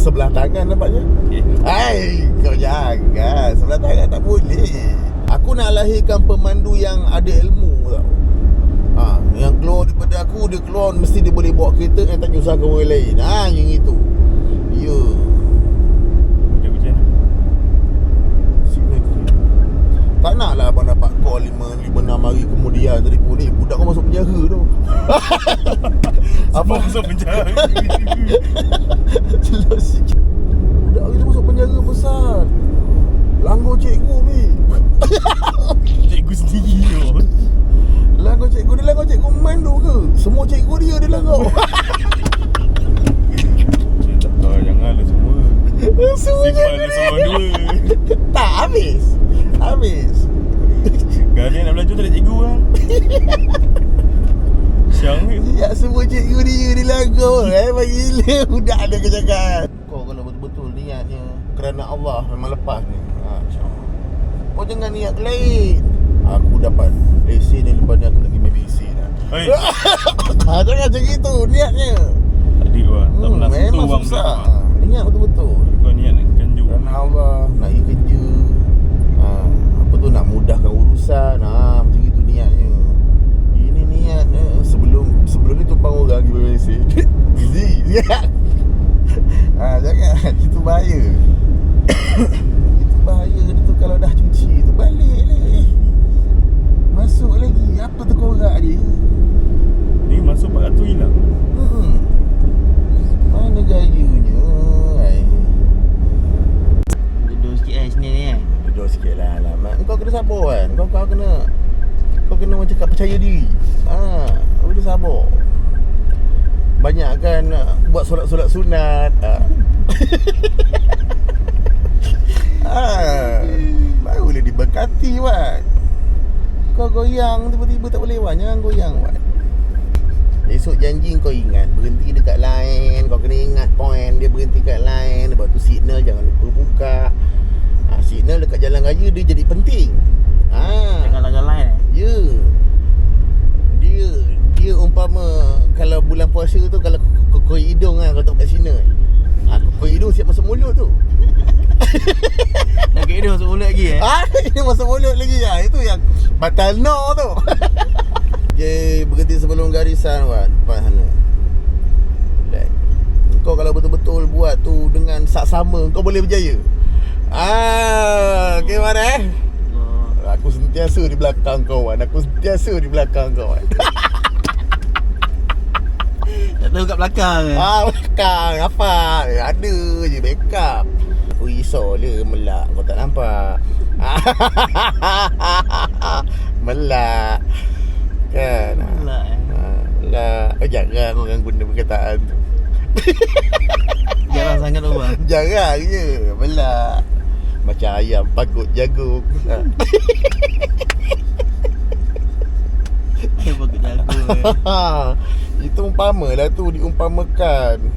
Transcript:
Sebelah tangan nampaknya. Hai, kau jangan Sebelah tangan tak boleh. Aku nak lahirkan pemandu yang ada ilmu tau. Ha, Yang keluar daripada aku Dia keluar mesti dia boleh bawa kereta Yang tak nyusahkan orang lain. Ha, yang itu. Ya? Sini Tak nak lah abang dapat call 5, 5 6 hari kemudian. Telefon ni Budak kau masuk penjara tu. Apa? masuk penjara? Jelas sikit Budak hari tu masuk penjara besar Langgar cikgu bi Cikgu sendiri tu. Langgar cikgu Dia tu ke Semua cikgu dia dia tahu, janganlah semua. Lah semua dua. Tak habis Habis Kali nak belajar tak ada cikgu lah. Siang ni. Ya semua cikgu dia Dia langgar eh Bagi gila Budak ada kejagaan Kau kalau betul-betul niatnya Kerana Allah Memang lepas ni ha, insyaAllah. Kau jangan niat lain Aku dapat Lesen ni lepas ni Aku nak pergi main lesen ha, Jangan macam itu Niatnya. Adik lah. Tak Hmm, pernah sentuh orang susah budak. ha, Niat betul-betul. Kau niat nak kanju. Kerana Allah Nak pergi kerja ha, Apa tu nak mudahkan urusan. Ha, Macam itu niatnya. Ini niatnya. Sebelum Sebelum ni tumpang orang pergi main lesen Easy ha, Jangan. Itu bahaya Itu bahaya Dia tu kalau dah cuci tu Balik lagi Masuk lagi Apa tu korak dia Ni masuk 400 hilang. Hmm. Mana gayanya? Ai. Duduk sikit lah sini ni kan Duduk sikit lah alamat. Kau kena sabar kan. Kau kena kau kena macam cakap percaya diri. Ha, kena sabar. Banyak kan buat solat-solat sunat. Ha. ha. Barulah diberkati Wan. Kau goyang tiba-tiba tak boleh Wan. Jangan goyang Wan. Esok janji kau ingat Berhenti dekat line Kau kena ingat point Dia berhenti kat line Lepas tu signal Jangan lupa buka ha, Signal dekat jalan raya Dia jadi penting ha, Jangan langgar lain eh Ya Dia Dia umpama Kalau bulan puasa tu Kalau koi hidung kan Kau tahu kat sini. Ha, Koi hidung siap masuk mulut tu. Dah kira masuk mulut lagi eh? Ah, Dia masuk mulut lagi ha, Itu yang Batal no tu. Okay Berhenti sebelum garisan sana Relax. Kau kalau betul-betul buat tu Dengan saksama Kau boleh berjaya. Ah, Okay mana eh. Aku sentiasa di belakang kau Wan. Aku sentiasa di belakang kau Tak tahu kat belakang eh? Ah, belakang. Apa? Ada je backup. Risau le Melak. Kau tak nampak? Melak. Kan? Alah eh? Ah, Melak. Eh jarang orang guna perkataan tu. Jarang sangat tu bang Jarang je. Melak. Macam ayam pagut jagung. Dia bagus jago eh Itu umpama lah tu Diumpamakan